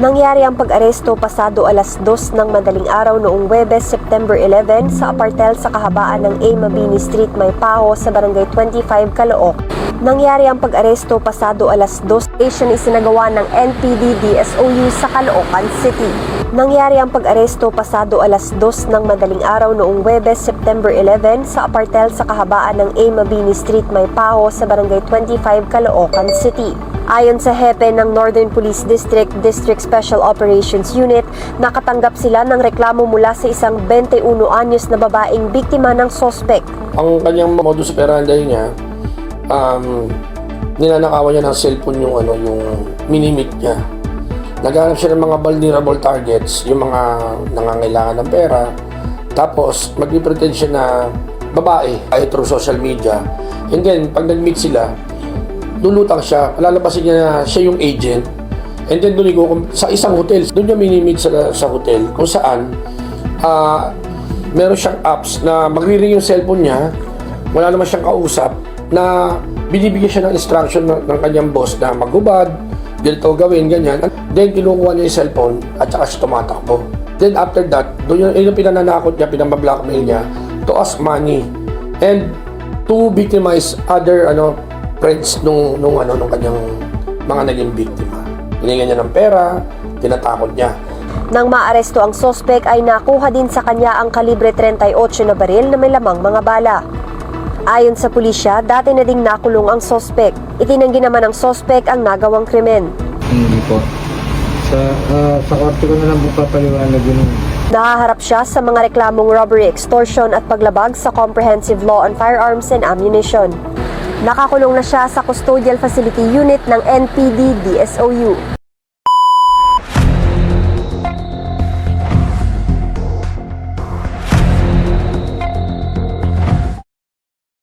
Nangyari ang pag-aresto pasado alas 2 ng madaling araw noong Webes, September 11 sa apartel sa kahabaan ng A. Mabini Street, Maypaho sa Barangay 25, Calooc. Nangyari ang pag-aresto pasado alas 2 station isinagawa ng NPD DSOU sa Caloocan City. Nangyari ang pag-aresto pasado alas 2 ng madaling araw noong Webes, September 11 sa apartel sa kahabaan ng A. Mabini Street, Maypaho sa Barangay 25, Caloocan City. Ayon sa hepe ng Northern Police District District Special Operations Unit, nakatanggap sila ng reklamo mula sa isang 21 anyos na babaeng biktima ng sospek. Ang kanyang modus operandi niya, um, ninanakawan niya ng cellphone yung ano, yung minimit niya. Naghanap siya ng mga vulnerable targets, yung mga nangangailangan ng pera. Tapos, mag-pretend siya na babae ay through social media. And then, pag nag-meet sila, lulutang siya, lalabasin niya na siya yung agent. And then doon ko sa isang hotel, doon niya minimit sa, sa hotel kung saan ah meron siyang apps na magre-ring yung cellphone niya, wala naman siyang kausap, na binibigyan siya ng instruction ng, ng kanyang boss na magubad, ganito gawin, ganyan. Then kinukuha niya yung cellphone at saka siya tumatakbo. Then after that, doon yung, yun yung pinananakot niya, pinambablockmail niya to ask money and to victimize other ano friends nung nung ano nung kanyang mga naging biktima. Hiningan niya ng pera, tinatakot niya. Nang maaresto ang sospek ay nakuha din sa kanya ang kalibre 38 na baril na may lamang mga bala. Ayon sa pulisya, dati na ding nakulong ang sospek. Itinanggi naman ng sospek ang nagawang krimen. Hindi po. Sa, ah, sa kwarto ko na lang po papaliwanag yun. Nahaharap siya sa mga reklamong robbery, extortion at paglabag sa Comprehensive Law on Firearms and Ammunition. Nakakulong na siya sa Custodial Facility Unit ng NPD DSOU.